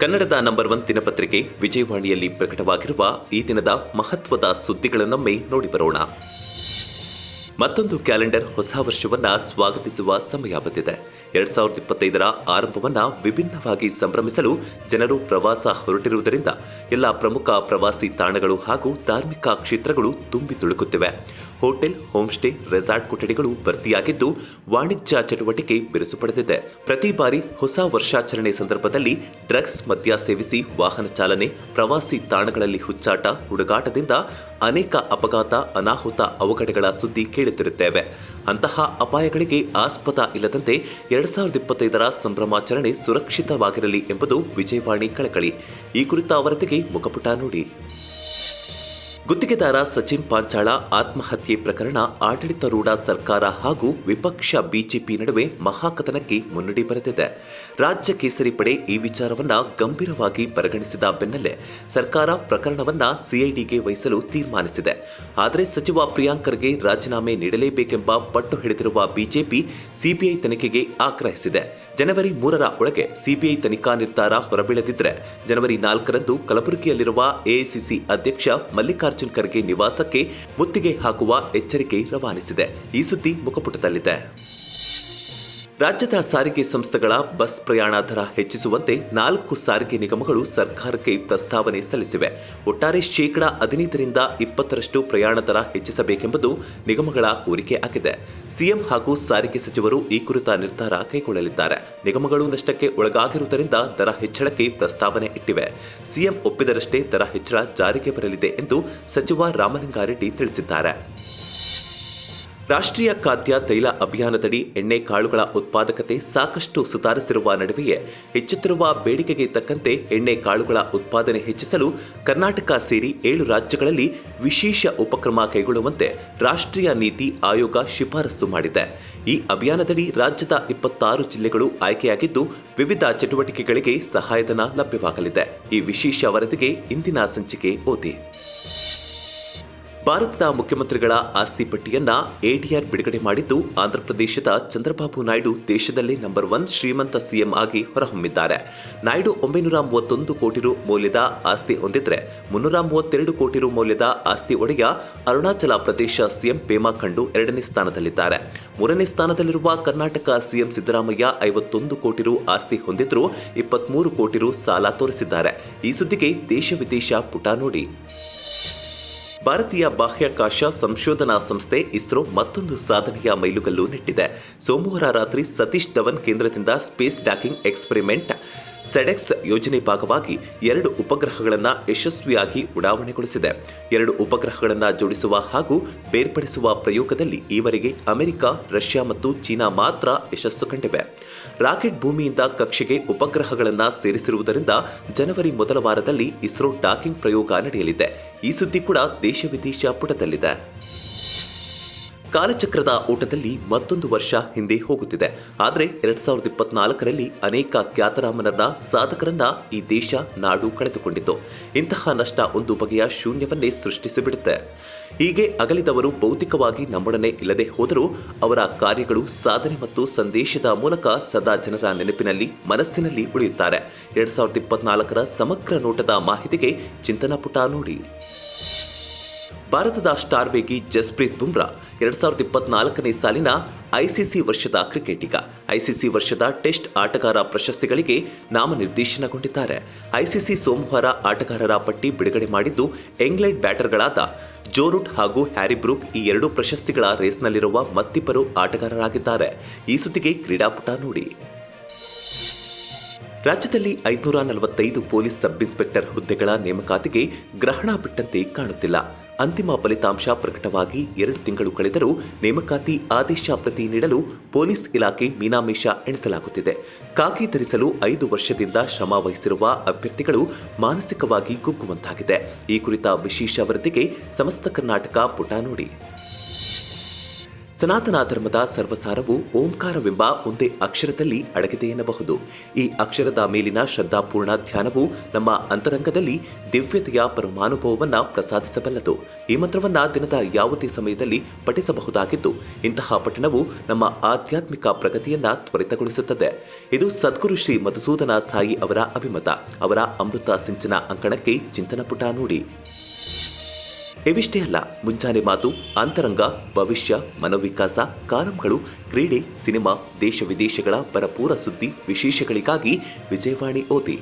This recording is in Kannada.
ಕನ್ನಡದ ನಂಬರ್ ಒನ್ ದಿನಪತ್ರಿಕೆ ವಿಜಯವಾಣಿಯಲ್ಲಿ ಪ್ರಕಟವಾಗಿರುವ ಈ ದಿನದ ಮಹತ್ವದ ಸುದ್ದಿಗಳನ್ನೊಮ್ಮೆ ನೋಡಿ ಬರೋಣ. ಮತ್ತೊಂದು ಕ್ಯಾಲೆಂಡರ್ ಹೊಸ ವರ್ಷವನ್ನ ಸ್ವಾಗತಿಸುವ ಸಮಯ ಬಂದಿದೆ. ಎರಡ್ ಸಾವಿರದ ಇಪ್ಪತ್ತೈದರ ಆರಂಭವನ್ನ ವಿಭಿನ್ನವಾಗಿ ಸಂಭ್ರಮಿಸಲು ಜನರು ಪ್ರವಾಸ ಹೊರಟಿರುವುದರಿಂದ ಎಲ್ಲ ಪ್ರಮುಖ ಪ್ರವಾಸಿ ತಾಣಗಳು ಹಾಗೂ ಧಾರ್ಮಿಕ ಕ್ಷೇತ್ರಗಳು ತುಂಬಿ ತುಳುಕುತ್ತಿವೆ. ಹೋಟೆಲ್ ಹೋಮ್ ಸ್ಟೇ ರೆಸಾರ್ಟ್ ಕೊಠಡಿಗಳು ಭರ್ತಿಯಾಗಿದ್ದು ವಾಣಿಜ್ಯ ಚಟುವಟಿಕೆ ಬಿರುಸು ಪಡೆದಿದೆ. ಪ್ರತಿ ಬಾರಿ ಹೊಸ ವರ್ಷಾಚರಣೆ ಸಂದರ್ಭದಲ್ಲಿ ಡ್ರಗ್ಸ್ ಮದ್ಯ ಸೇವಿಸಿ ವಾಹನ ಚಾಲನೆ, ಪ್ರವಾಸಿ ತಾಣಗಳಲ್ಲಿ ಹುಚ್ಚಾಟ, ಹುಡುಗಾಟದಿಂದ ಅನೇಕ ಅಪಘಾತ, ಅನಾಹುತ, ಅವಘಡಗಳ ಸುದ್ದಿ ಕೇಳುತ್ತಿರುತ್ತೇವೆ. ಅಂತಹ ಅಪಾಯಗಳಿಗೆ ಆಸ್ಪದ ಇಲ್ಲದಂತೆ ಸಾವಿರದ ಇಪ್ಪತ್ತೈದರ ಸಂಭ್ರಮಾಚರಣೆ ಸುರಕ್ಷಿತವಾಗಿರಲಿ ಎಂಬುದು ವಿಜಯವಾಣಿ ಕಳಕಳಿ. ಈ ಕುರಿತ ವರದಿಗೆ ಮುಖಪುಟ ನೋಡಿ. ಗುತ್ತಿಗೆದಾರ ಸಚಿನ್ ಪಾಂಚಾಳ ಆತ್ಮಹತ್ಯೆ ಪ್ರಕರಣ ಆಡಳಿತಾರೂಢ ಸರ್ಕಾರ ಹಾಗೂ ವಿಪಕ್ಷ ಬಿಜೆಪಿ ನಡುವೆ ಮಹಾಕಥನಕ್ಕೆ ಮುನ್ನುಡಿ ಬರೆದಿದೆ. ರಾಜ್ಯ ಕೇಸರಿ ಪಡೆ ಈ ವಿಚಾರವನ್ನ ಗಂಭೀರವಾಗಿ ಪರಿಗಣಿಸಿದ ಬೆನ್ನಲ್ಲೇ ಸರ್ಕಾರ ಪ್ರಕರಣವನ್ನ ಸಿಐಡಿಗೆ ವಹಿಸಲು ತೀರ್ಮಾನಿಸಿದೆ. ಆದರೆ ಸಚಿವ ಪ್ರಿಯಾಂಕರ್ಗೆ ರಾಜೀನಾಮೆ ನೀಡಲೇಬೇಕೆಂಬ ಪಟ್ಟು ಹಿಡಿದಿರುವ ಬಿಜೆಪಿ ಸಿಬಿಐ ತನಿಖೆಗೆ ಆಗ್ರಹಿಸಿದೆ. ಜನವರಿ ಮೂರರ ಒಳಗೆ ಸಿಬಿಐ ತನಿಖಾ ನಿರ್ಧಾರ ಹೊರಬೀಳದಿದ್ದರೆ ಜನವರಿ ನಾಲ್ಕರಂದು ಕಲಬುರಗಿಯಲ್ಲಿರುವ ಎಐಸಿಸಿ ಅಧ್ಯಕ್ಷ ಮಲ್ಲಿಕಾರ್ಜುನ್ ಖರ್ಗೆ ನಿವಾಸಕ್ಕೆ ಮುತ್ತಿಗೆ ಹಾಕುವ ಎಚ್ಚರಿಕೆ ರವಾನಿಸಿದೆ. ಈ ಸುದ್ದಿ ಮುಖಪುಟದಲ್ಲಿದೆ. ರಾಜ್ಯದ ಸಾರಿಗೆ ಸಂಸ್ಥೆಗಳ ಬಸ್ ಪ್ರಯಾಣ ದರ ಹೆಚ್ಚಿಸುವಂತೆ ನಾಲ್ಕು ಸಾರಿಗೆ ನಿಗಮಗಳು ಸರ್ಕಾರಕ್ಕೆ ಪ್ರಸ್ತಾವನೆ ಸಲ್ಲಿಸಿವೆ. ಒಟ್ಟಾರೆ ಶೇಕಡಾ ಹದಿನೈದರಿಂದ ಇಪ್ಪತ್ತರಷ್ಟು ಪ್ರಯಾಣ ದರ ಹೆಚ್ಚಿಸಬೇಕೆಂಬುದು ನಿಗಮಗಳ ಕೋರಿಕೆ ಆಗಿದೆ. ಸಿಎಂ ಹಾಗೂ ಸಾರಿಗೆ ಸಚಿವರು ಈ ಕುರಿತ ನಿರ್ಧಾರ ಕೈಗೊಳ್ಳಲಿದ್ದಾರೆ. ನಿಗಮಗಳು ನಷ್ಟಕ್ಕೆ ಒಳಗಾಗಿರುವುದರಿಂದ ದರ ಹೆಚ್ಚಳಕ್ಕೆ ಪ್ರಸ್ತಾವನೆ ಇಟ್ಟಿವೆ. ಸಿಎಂ ಒಪ್ಪಿದರಷ್ಟೇ ದರ ಹೆಚ್ಚಳ ಜಾರಿಗೆ ಬರಲಿದೆ ಎಂದು ಸಚಿವ ರಾಮಲಿಂಗಾರೆಡ್ಡಿ ತಿಳಿಸಿದ್ದಾರೆ. ರಾಷ್ಟ್ರೀಯ ಖಾದ್ಯ ತೈಲ ಅಭಿಯಾನದಡಿ ಎಣ್ಣೆ ಕಾಳುಗಳ ಉತ್ಪಾದಕತೆ ಸಾಕಷ್ಟು ಸುಧಾರಿಸಿರುವ ನಡುವೆಯೇ ಹೆಚ್ಚುತ್ತಿರುವ ಬೇಡಿಕೆಗೆ ತಕ್ಕಂತೆ ಎಣ್ಣೆ ಕಾಳುಗಳ ಉತ್ಪಾದನೆ ಹೆಚ್ಚಿಸಲು ಕರ್ನಾಟಕ ಸೇರಿ ಏಳು ರಾಜ್ಯಗಳಲ್ಲಿ ವಿಶೇಷ ಉಪಕ್ರಮ ಕೈಗೊಳ್ಳುವಂತೆ ರಾಷ್ಟ್ರೀಯ ನೀತಿ ಆಯೋಗ ಶಿಫಾರಸು ಮಾಡಿದೆ. ಈ ಅಭಿಯಾನದಡಿ ರಾಜ್ಯದ ಇಪ್ಪತ್ತಾರು ಜಿಲ್ಲೆಗಳು ಆಯ್ಕೆಯಾಗಿದ್ದು ವಿವಿಧ ಚಟುವಟಿಕೆಗಳಿಗೆ ಸಹಾಯಧನ ಲಭ್ಯವಾಗಲಿದೆ. ಈ ವಿಶೇಷ ವರದಿಗೆ ಇಂದಿನ ಸಂಚಿಕೆ ಓದಿ. ಭಾರತದ ಮುಖ್ಯಮಂತ್ರಿಗಳ ಆಸ್ತಿ ಪಟ್ಟಿಯನ್ನ ಎಡಿಆರ್ ಬಿಡುಗಡೆ ಮಾಡಿದ್ದು ಆಂಧ್ರಪ್ರದೇಶದ ಚಂದ್ರಬಾಬು ನಾಯ್ಡು ದೇಶದಲ್ಲೇ ನಂಬರ್ ಒನ್ ಶ್ರೀಮಂತ ಸಿಎಂ ಆಗಿ ಹೊರಹೊಮ್ಮಿದ್ದಾರೆ. ನಾಯ್ಡು ಒಂಬೈನೂರ ಮೂವತ್ತೊಂದು ಕೋಟಿ ರು ಮೌಲ್ಯದ ಆಸ್ತಿ ಹೊಂದಿದ್ರೆ, ಮುನ್ನೂರ ಮೂವತ್ತೆರಡು ಕೋಟಿ ರು ಮೌಲ್ಯದ ಆಸ್ತಿ ಒಡೆಯ ಅರುಣಾಚಲ ಪ್ರದೇಶ ಸಿಎಂ ಪೇಮಾ ಖಂಡು ಎರಡನೇ ಸ್ಥಾನದಲ್ಲಿದ್ದಾರೆ. ಮೂರನೇ ಸ್ಥಾನದಲ್ಲಿರುವ ಕರ್ನಾಟಕ ಸಿಎಂ ಸಿದ್ದರಾಮಯ್ಯ ಐವತ್ತೊಂದು ಕೋಟಿ ರು ಆಸ್ತಿ ಹೊಂದಿದ್ರು ಇಪ್ಪತ್ಮೂರು ಕೋಟಿ ರು ಸಾಲ ತೋರಿಸಿದ್ದಾರೆ. ಈ ಸುದ್ದಿಗೆ ದೇಶ ವಿದೇಶ ಪುಟ ನೋಡಿ. ಭಾರತೀಯ ಬಾಹ್ಯಾಕಾಶ ಸಂಶೋಧನಾ ಸಂಸ್ಥೆ ಇಸ್ರೋ ಮತ್ತೊಂದು ಸಾಧನೆಯ ಮೈಲುಗಲ್ಲು ನೆಟ್ಟಿದೆ. ಸೋಮವಾರ ರಾತ್ರಿ ಸತೀಶ್ ಧವನ್ ಕೇಂದ್ರದಿಂದ ಸ್ಪೇಸ್ ಡಾಕಿಂಗ್ ಎಕ್ಸ್ಪೆರಿಮೆಂಟ್ ಸೆಡೆಕ್ಸ್ ಯೋಜನೆ ಭಾಗವಾಗಿ ಎರಡು ಉಪಗ್ರಹಗಳನ್ನು ಯಶಸ್ವಿಯಾಗಿ ಉಡಾವಣೆಗೊಳಿಸಿದೆ. ಎರಡು ಉಪಗ್ರಹಗಳನ್ನು ಜೋಡಿಸುವ ಹಾಗೂ ಬೇರ್ಪಡಿಸುವ ಪ್ರಯೋಗದಲ್ಲಿ ಈವರೆಗೆ ಅಮೆರಿಕ, ರಷ್ಯಾ ಮತ್ತು ಚೀನಾ ಮಾತ್ರ ಯಶಸ್ಸು ಕಂಡಿವೆ. ರಾಕೆಟ್ ಭೂಮಿಯಿಂದ ಕಕ್ಷೆಗೆ ಉಪಗ್ರಹಗಳನ್ನು ಸೇರಿಸಿರುವುದರಿಂದ ಜನವರಿ ಮೊದಲ ವಾರದಲ್ಲಿ ಇಸ್ರೋ ಡಾಕಿಂಗ್ ಪ್ರಯೋಗ ನಡೆಯಲಿದೆ. ಈ ಸುದ್ದಿ ಕೂಡ ದೇಶ ವಿದೇಶ ಪುಟದಲ್ಲಿದೆ. ಕಾಲಚಕ್ರದ ಓಟದಲ್ಲಿ ಮತ್ತೊಂದು ವರ್ಷ ಹಿಂದೆ ಹೋಗುತ್ತಿದೆ. ಆದರೆ ಎರಡ್ ಸಾವಿರದ ಇಪ್ಪತ್ನಾಲ್ಕರಲ್ಲಿ ಅನೇಕ ಖ್ಯಾತರಾಮನನ್ನ ಸಾಧಕರನ್ನ ಈ ದೇಶ ನಾಡು ಕಳೆದುಕೊಂಡಿತು ಇಂತಹ ನಷ್ಟ ಒಂದು ಬಗೆಯ ಶೂನ್ಯವನ್ನೇ ಸೃಷ್ಟಿಸಿಬಿಡುತ್ತೆ. ಹೀಗೆ ಅಗಲಿದವರು ಭೌತಿಕವಾಗಿ ನಮ್ಮೊಡನೆ ಇಲ್ಲದೆ ಹೋದರೂ ಅವರ ಕಾರ್ಯಗಳು ಸಾಧನೆ ಮತ್ತು ಸಂದೇಶದ ಮೂಲಕ ಸದಾ ಜನರ ನೆನಪಿನಲ್ಲಿ, ಮನಸ್ಸಿನಲ್ಲಿ ಉಳಿಯುತ್ತಾರೆ. ಎರಡ್ ಸಾವಿರದ ಇಪ್ಪತ್ನಾಲ್ಕರ ಸಮಗ್ರ ನೋಟದ ಮಾಹಿತಿಗೆ ಚಿಂತನಾ ಪುಟ ನೋಡಿ. ಭಾರತದ ಸ್ಟಾರ್ ವೇಗಿ ಜಸ್ಪ್ರೀತ್ ಬುಮ್ರಾ ಎರಡ್ ಸಾವಿರದ ಇಪ್ಪತ್ನಾಲ್ಕನೇ ಸಾಲಿನ ಐಸಿಸಿ ವರ್ಷದ ಕ್ರಿಕೆಟಿಗ ಐಸಿಸಿ ವರ್ಷದ ಟೆಸ್ಟ್ ಆಟಗಾರ ಪ್ರಶಸ್ತಿಗಳಿಗೆ ನಾಮನಿರ್ದೇಶನಗೊಂಡಿದ್ದಾರೆ. ಐಸಿಸಿ ಸೋಮವಾರ ಆಟಗಾರರ ಪಟ್ಟಿ ಬಿಡುಗಡೆ ಮಾಡಿದ್ದು ಇಂಗ್ಲೆಂಡ್ ಬ್ಯಾಟರ್ಗಳಾದ ಜೋರುಟ್ ಹಾಗೂ ಹ್ಯಾರಿ ಬ್ರೂಕ್ ಈ ಎರಡು ಪ್ರಶಸ್ತಿಗಳ ರೇಸ್ನಲ್ಲಿರುವ ಮತ್ತಿಬ್ಬರು ಆಟಗಾರರಾಗಿದ್ದಾರೆ. ಈ ಸುದ್ದಿಗೆ ಕ್ರೀಡಾಪುಟ ನೋಡಿ. ರಾಜ್ಯದಲ್ಲಿ ಐದುನೂರ ನಲವತ್ತೈದು ಪೊಲೀಸ್ ಸಬ್ ಇನ್ಸ್ಪೆಕ್ಟರ್ ಹುದ್ದೆಗಳ ನೇಮಕಾತಿಗೆ ಗ್ರಹಣ ಬಿಟ್ಟಂತೆ ಕಾಣುತ್ತಿಲ್ಲ. ಅಂತಿಮ ಫಲಿತಾಂಶ ಪ್ರಕಟವಾಗಿ ಎರಡು ತಿಂಗಳು ಕಳೆದರೂ ನೇಮಕಾತಿ ಆದೇಶ ಪ್ರತಿ ನೀಡಲು ಪೊಲೀಸ್ ಇಲಾಖೆ ಮೀನಾಮೇಷ ಎಣಿಸಲಾಗುತ್ತಿದೆ. ಖಾಕಿ ಧರಿಸಲು ಐದು ವರ್ಷದಿಂದ ಶ್ರಮ ವಹಿಸಿರುವ ಅಭ್ಯರ್ಥಿಗಳು ಮಾನಸಿಕವಾಗಿ ಕುಗ್ಗುವಂತಾಗಿದೆ. ಈ ಕುರಿತ ವಿಶೇಷ ವರದಿಗೆ ಸಮಸ್ತ ಕರ್ನಾಟಕ ಪುಟ ನೋಡಿ. ಸನಾತನ ಧರ್ಮದ ಸರ್ವಸಾರವು ಓಂಕಾರವೆಂಬ ಒಂದೇ ಅಕ್ಷರದಲ್ಲಿ ಅಡಗಿದೆ ಎನ್ನಬಹುದು. ಈ ಅಕ್ಷರದ ಮೇಲಿನ ಶ್ರದ್ಧಾಪೂರ್ಣ ಧ್ಯಾನವು ನಮ್ಮ ಅಂತರಂಗದಲ್ಲಿ ದಿವ್ಯತೆಯ ಪರಮಾನುಭವವನ್ನು ಪ್ರಸಾದಿಸಬಲ್ಲದು. ಈ ಮಂತ್ರವನ್ನು ದಿನದ ಯಾವುದೇ ಸಮಯದಲ್ಲಿ ಪಠಿಸಬಹುದಾಗಿದ್ದು, ಇಂತಹ ಪಠಣವು ನಮ್ಮ ಆಧ್ಯಾತ್ಮಿಕ ಪ್ರಗತಿಯನ್ನು ತ್ವರಿತಗೊಳಿಸುತ್ತದೆ. ಇದು ಸದ್ಗುರು ಶ್ರೀ ಮಧುಸೂದನ ಸಾಯಿ ಅವರ ಅಭಿಮತ. ಅವರ ಅಮೃತ ಸಿಂಚನ ಅಂಕಣಕ್ಕೆ ಚಿಂತನ ಪುಟ ನೋಡಿ. ಇವಿಷ್ಟೇ ಅಲ್ಲ, ಮುಂಜಾನೆ ಮಾತು, ಅಂತರಂಗ, ಭವಿಷ್ಯ, ಮನೋವಿಕಾಸ ಕಾಲಂಗಳು ಕ್ರೀಡೆ, ಸಿನಿಮಾ, ದೇಶ ವಿದೇಶಗಳ ಪರಪೂರ ಸುದ್ದಿ ವಿಶೇಷಗಳಿಗಾಗಿ ವಿಜಯವಾಣಿ ಓದಿ.